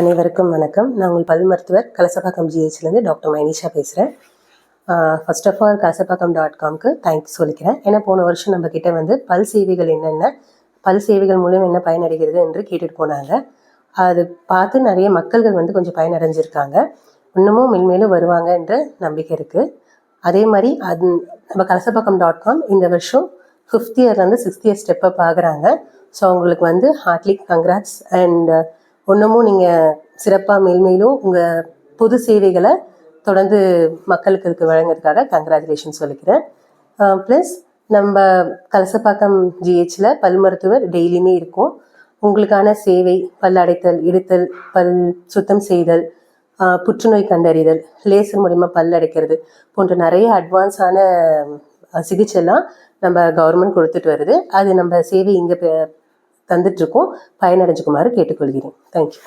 அனைவருக்கும் வணக்கம். நான் உங்கள் பல் மருத்துவர் கலசபாக்கம் ஜிஹெச்லேருந்து டாக்டர் மைனிஷா பேசுகிறேன் first of all Kalasapakkam dot காம்க்கு thanks சொல்லிக்கிறேன். ஏன்னா போன வருஷம் நம்ம வந்து பல் சேவைகள் என்னென்ன பல் சேவைகள் மூலம் என்ன பயனடைகிறது என்று கேட்டுட்டு போனாங்க. அது பார்த்து நிறைய மக்கள்கள் வந்து கொஞ்சம் பயனடைஞ்சிருக்காங்க. இன்னமும் மென்மேலும் வருவாங்க என்ற நம்பிக்கை இருக்குது அதே மாதிரி அது நம்ம கலசபாக்கம் டாட் காம் இந்த வருஷம் ஃபிஃப்த் இயர்லேருந்து சிக்ஸ்த் இயர் ஸ்டெப் அப் ஆகுறாங்க. ஸோ அவங்களுக்கு வந்து ஹார்ட்லி கங்க்ராட்ஸ் அண்ட் இன்னமும் நீங்கள் சிறப்பாக மேல்மேலும் உங்கள் பொது சேவைகளை தொடர்ந்து மக்களுக்கு இதுக்கு வழங்குறதுக்காக கங்க்ராச்சுலேஷன் சொல்லிக்கிறேன். ப்ளஸ் நம்ம கலசப்பாக்கம் ஜிஹெச்சில் பல் மருத்துவர் டெய்லியுமே இருக்கும். உங்களுக்கான சேவை பல் அடைத்தல் இடுத்தல் பல் சுத்தம் செய்தல் புற்றுநோய் கண்டறிதல் லேசர் மூலிமா பல் அடைக்கிறது போன்ற நிறைய அட்வான்ஸான சிகிச்சைலாம் நம்ம கவர்மெண்ட் கொடுத்துட்டு வருது. அது நம்ம சேவை இங்கே தந்துட்டுருக்கோம் பயனடைஞ்சுக்குமாறு கேட்டுக்கொள்கிறேன். தேங்க்யூ